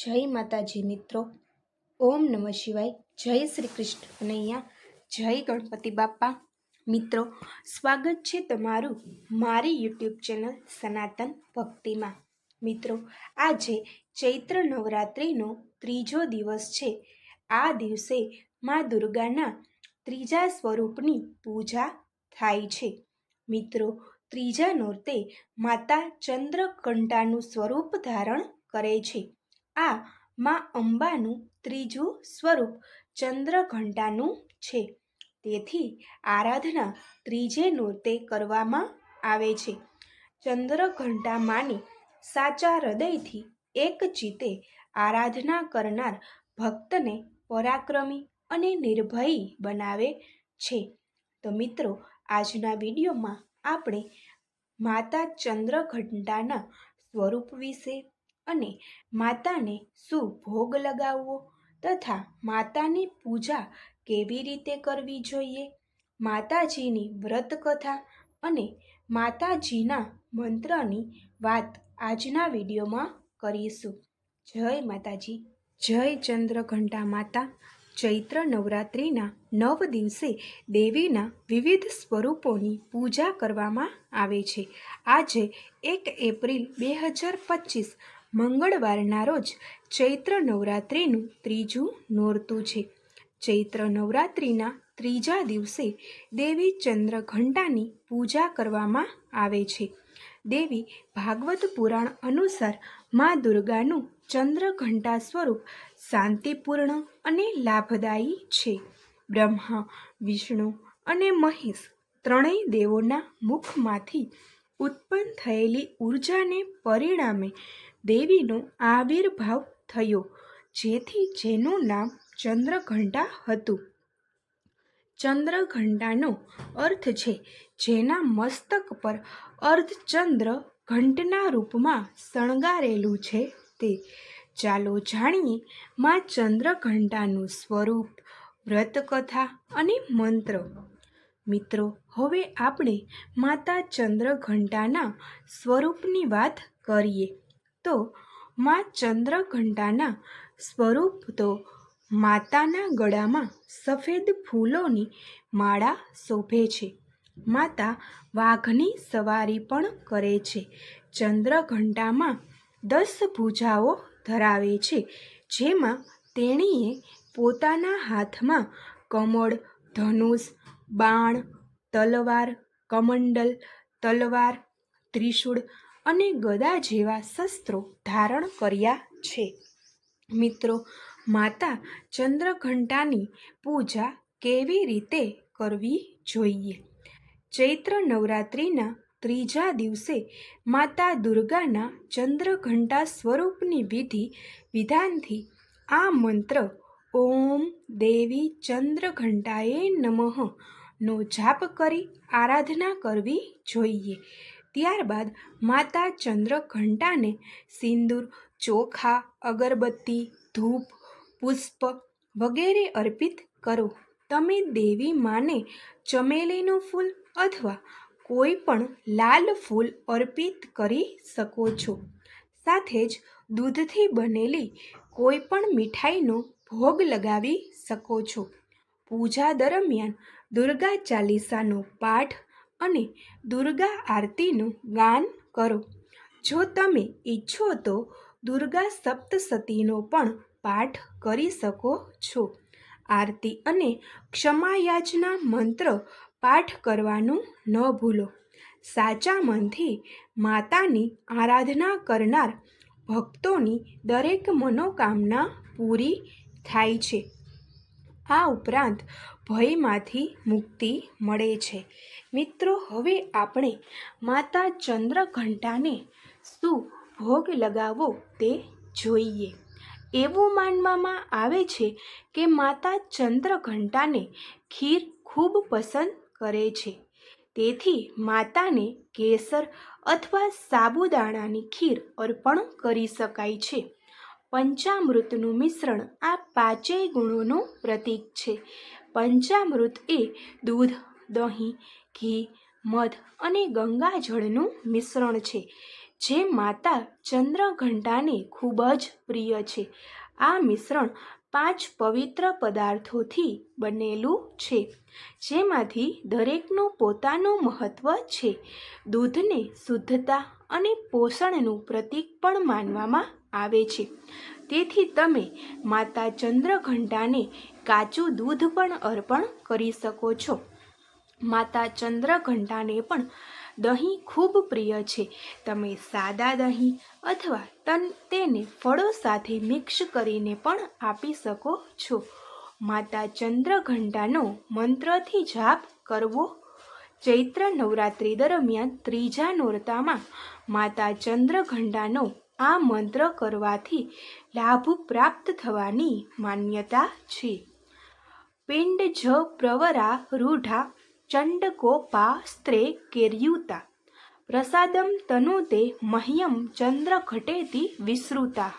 જય માતાજી મિત્રો. ઓમ નમઃ શિવાય. જય શ્રી કૃષ્ણ. કનૈયા જય ગણપતિ બાપ્પા મિત્રો, સ્વાગત છે તમારું મારી યુટ્યુબ ચેનલ સનાતન ભક્તિમાં. મિત્રો, આજે ચૈત્ર નવરાત્રિનો ત્રીજો દિવસ છે. આ દિવસે મા દુર્ગાના ત્રીજા સ્વરૂપની પૂજા થાય છે. મિત્રો, ત્રીજા નોરતે માતા ચંદ્રકંટાનું સ્વરૂપ ધારણ કરે છે. આ માં અંબાનું ત્રીજું સ્વરૂપ ચંદ્રઘંટાનું છે. તેથી આરાધના ત્રીજે નોરતે કરવામાં આવે છે. ચંદ્રઘંટા માની સાચા હૃદયથી એક ચિત્તે આરાધના કરનાર ભક્તને પરાક્રમી અને નિર્ભયી બનાવે છે. તો મિત્રો, આજના વિડીયોમાં આપણે માતા ચંદ્રઘંટાના સ્વરૂપ વિશે અને માતાને શું ભોગ લગાવવો તથા માતાની પૂજા કેવી રીતે કરવી જોઈએ? માતાજીની વ્રત કથા અને માતાજીના મંત્રની વાત આજના વિડીયોમાં કરીશું. જય માતાજી. જય ચંદ્રઘંટા માતા. ચૈત્ર નવરાત્રિના નવ દિવસે દેવીના વિવિધ સ્વરૂપોની પૂજા કરવામાં આવે છે. આજે એક એપ્રિલ બે હજાર પચીસ મંગળવારના રોજ ચૈત્ર નવરાત્રિનું ત્રીજું નોરતું છે. ચૈત્ર નવરાત્રિના ત્રીજા દિવસે દેવી ચંદ્રઘંટાની પૂજા કરવામાં આવે છે. દેવી ભાગવત પુરાણ અનુસાર મા દુર્ગાનું ચંદ્રઘંટા સ્વરૂપ શાંતિપૂર્ણ અને લાભદાયી છે. બ્રહ્મા, વિષ્ણુ અને મહેશ ત્રણેય દેવોના મુખમાંથી ઉત્પન્ન થયેલી ઉર્જાને પરિણામે દેવીનો આવિર્ભાવ થયો, જેથી જેનું નામ ચંદ્રઘંટા હતું. ચંદ્રઘંટાનો અર્થ છે, જેના મસ્તક પર અર્ધચંદ્ર ઘંટના રૂપમાં શણગારેલું છે તે. ચાલો જાણીએ માં ચંદ્રઘંટાનું સ્વરૂપ, વ્રતકથા અને મંત્ર. મિત્રો, હવે આપણે માતા ચંદ્રઘંટાના સ્વરૂપની વાત કરીએ. તો માં ચંદ્રઘંટાના સ્વરૂપ તો માતાના ગળામાં સફેદ ફૂલોની માળા શોભે છે. માતા વાઘની સવારી પણ કરે છે. ચંદ્રઘંટામાં દસ ભૂજાઓ ધરાવે છે, જેમાં તેણીએ પોતાના હાથમાં કમળ, ધનુષ, બાણ, તલવાર, કમંડલ, તલવાર, ત્રિશૂળ અને ગદા જેવા શસ્ત્રો ધારણ કર્યા છે. મિત્રો, માતા ચંદ્રઘંટાની પૂજા કેવી રીતે કરવી જોઈએ? ચૈત્ર નવરાત્રિના ત્રીજા દિવસે માતા દુર્ગાના ચંદ્રઘંટા સ્વરૂપની વિધિ વિધાનથી આ મંત્ર ઓમ દેવી ચંદ્રઘંટાએ નમઃ નો જાપ કરી આરાધના કરવી જોઈએ. ત્યારબાદ માતા ચંદ્રઘંટાને સિંદૂર, ચોખા, અગરબત્તી, ધૂપ, પુષ્પ વગેરે અર્પિત કરો. તમે દેવી માને ચમેલીનું ફૂલ અથવા કોઈ પણ લાલ ફૂલ અર્પિત કરી શકો છો. સાથે જ દૂધથી બનેલી કોઈ પણ મીઠાઈનો ભોગ લગાવી શકો છો. પૂજા દરમિયાન દુર્ગા ચાલીસાનો પાઠ અને દુર્ગા આરતીનું ગાન કરો. જો તમે ઈચ્છો તો દુર્ગા સપ્તસતીનો પણ પાઠ કરી શકો છો. આરતી અને ક્ષમાયાચના મંત્ર પાઠ કરવાનું ન ભૂલો. સાચા મનથી માતાની આરાધના કરનાર ભક્તોની દરેક મનોકામના પૂરી થાય છે. આ ઉપરાંત ભયમાંથી મુક્તિ મળે છે. મિત્રો, હવે આપણે માતા ચંદ્રઘંટાને શું ભોગ લગાવવો તે જોઈએ. એવું માનવામાં આવે છે કે માતા ચંદ્રઘંટાને ખીર ખૂબ પસંદ કરે છે. તેથી માતાને કેસર અથવા સાબુદાણાની ખીર અર્પણ કરી શકાય છે. પંચામૃતનું મિશ્રણ આ પાંચેય ગુણોનું પ્રતીક છે. પંચામૃત એ દૂધ, દહીં, ઘી, મધ અને ગંગાજળનું મિશ્રણ છે, જે માતા ચંદ્રઘંટાને ખૂબ જ પ્રિય છે. આ મિશ્રણ પાંચ પવિત્ર પદાર્થોથી બનેલું છે, જેમાંથી દરેકનું પોતાનું મહત્ત્વ છે. દૂધને શુદ્ધતા અને પોષણનું પ્રતીક પણ માનવામાં આવે છે. તેથી તમે માતા ચંદ્રઘંટાને કાચું દૂધ પણ અર્પણ કરી શકો છો. માતા ચંદ્રઘંટાને પણ દહીં ખૂબ પ્રિય છે. તમે સાદા દહીં અથવા તન તેને ફળો સાથે મિક્સ કરીને પણ આપી શકો છો. માતા ચંદ્રઘંટાનો મંત્રથી જાપ કરવો. ચૈત્ર નવરાત્રિ દરમિયાન ત્રીજા નોરતામાં માતા ચંદ્રઘંટાનો આ મંત્ર કરવાથી લાભ પ્રાપ્ત થવાની માન્યતા છે. પિંડ જ પ્રવરા રૂઢા ચંડકોપા સ્ત્રે કેર્યુતા. પ્રસાદમ તનુતે મહ્યમ ચંદ્રઘટેતિ વિસૃતા.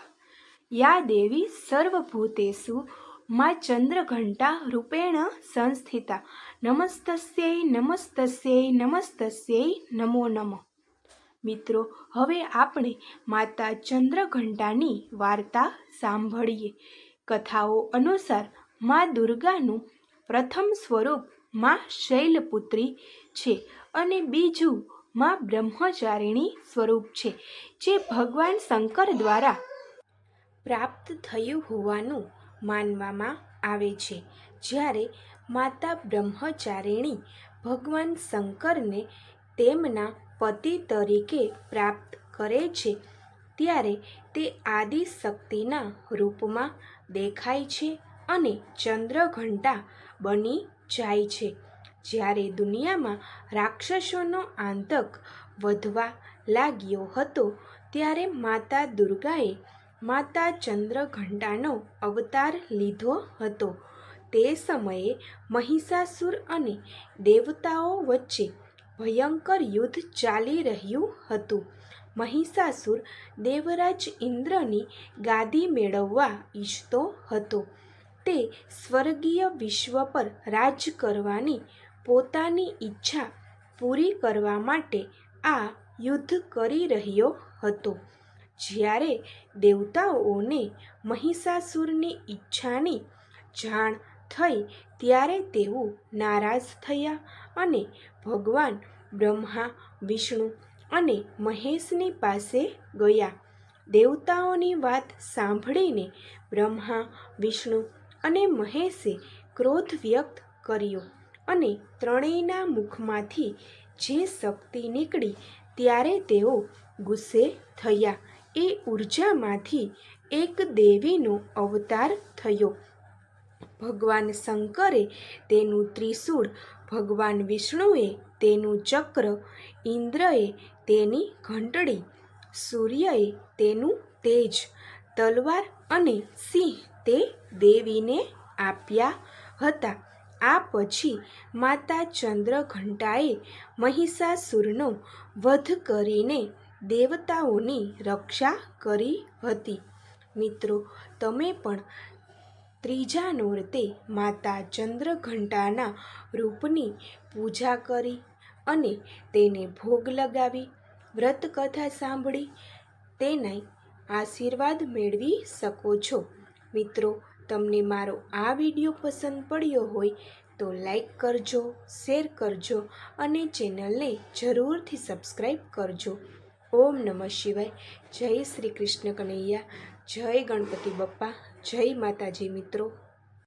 યા દેવી સર્વભૂતેષુ મા ચંદ્રઘંટા રૂપેણ સંસ્થિતા. નમસ્તસ્યૈ નમસ્તસ્યૈ નમસ્તસ્યૈ નમો નમઃ. મિત્રો, હવે આપણે માતા ચંદ્રઘંટાની વાર્તા સાંભળીએ. કથાઓ અનુસાર મા દુર્ગાનું પ્રથમ સ્વરૂપ મા શૈલપુત્રી છે અને બીજું મા બ્રહ્મચારિણી સ્વરૂપ છે, જે ભગવાન શંકર દ્વારા પ્રાપ્ત થયું હોવાનું માનવામાં આવે છે. જ્યારે માતા બ્રહ્મચારિણી ભગવાન શંકરને તેમના પતિ તરીકે પ્રાપ્ત કરે છે, ત્યારે તે આદિશક્તિના રૂપમાં દેખાય છે અને ચંદ્રઘંટા બની જાય છે. જ્યારે દુનિયામાં રાક્ષસોનો આતંક વધવા લાગ્યો હતો, ત્યારે માતા દુર્ગાએ માતા ચંદ્રઘંટાનો અવતાર લીધો હતો. તે સમયે મહિષાસુર અને દેવતાઓ વચ્ચે ભયંકર યુદ્ધ ચાલી રહ્યું હતું. મહિષાસુર દેવરાજ ઇન્દ્રની ગાદી મેળવવા ઈચ્છતો હતો. તે સ્વર્ગીય વિશ્વ પર રાજ કરવાની પોતાની ઈચ્છા પૂરી કરવા માટે આ યુદ્ધ કરી રહ્યો હતો. જ્યારે દેવતાઓને મહિષાસુરની ઈચ્છાની જાણ થઈ, ત્યારે તેઓ નારાજ થયા અને ભગવાન બ્રહ્મા, વિષ્ણુ અને મહેશની પાસે ગયા. દેવતાઓની વાત સાંભળીને બ્રહ્મા, વિષ્ણુ અને મહેશે ક્રોધ વ્યક્ત કર્યો અને ત્રણેયના મુખમાંથી જે શક્તિ નીકળી ત્યારે તેઓ ગુસ્સે થયા. એ ઉર્જામાંથી એક દેવીનો અવતાર થયો. ભગવાન શંકરે તેનું ત્રિશૂળ ભગવાન વિષ્ણુએ તેનું ચક્ર ઇન્દ્રએ તેની ઘંટડી, સૂર્યએ તેનું તેજ, તલવાર અને સિંહ તે દેવીને આપ્યા હતા. આ પછી માતા ચંદ્રઘંટાએ મહિષાસુરનો વધ કરીને દેવતાઓની રક્ષા કરી હતી. મિત્રો, તમે પણ ત્રીજા નોરતે માતા ચંદ્રઘંટાના રૂપની પૂજા કરી અને તેને ભોગ લગાવી વ્રત કથા સાંભળી તેના આશીર્વાદ મેળવી શકો છો. મિત્રો, તમને મારો આ વીડિયો પસંદ પડ્યો હોય તો લાઈક કરજો, શેર કરજો અને ચેનલને જરૂરથી સબસ્ક્રાઈબ કરજો. ઓમ નમઃ શિવાય. જય શ્રી કૃષ્ણ કનૈયા. જય ગણપતિ બપ્પા. જય માતાજી મિત્રો.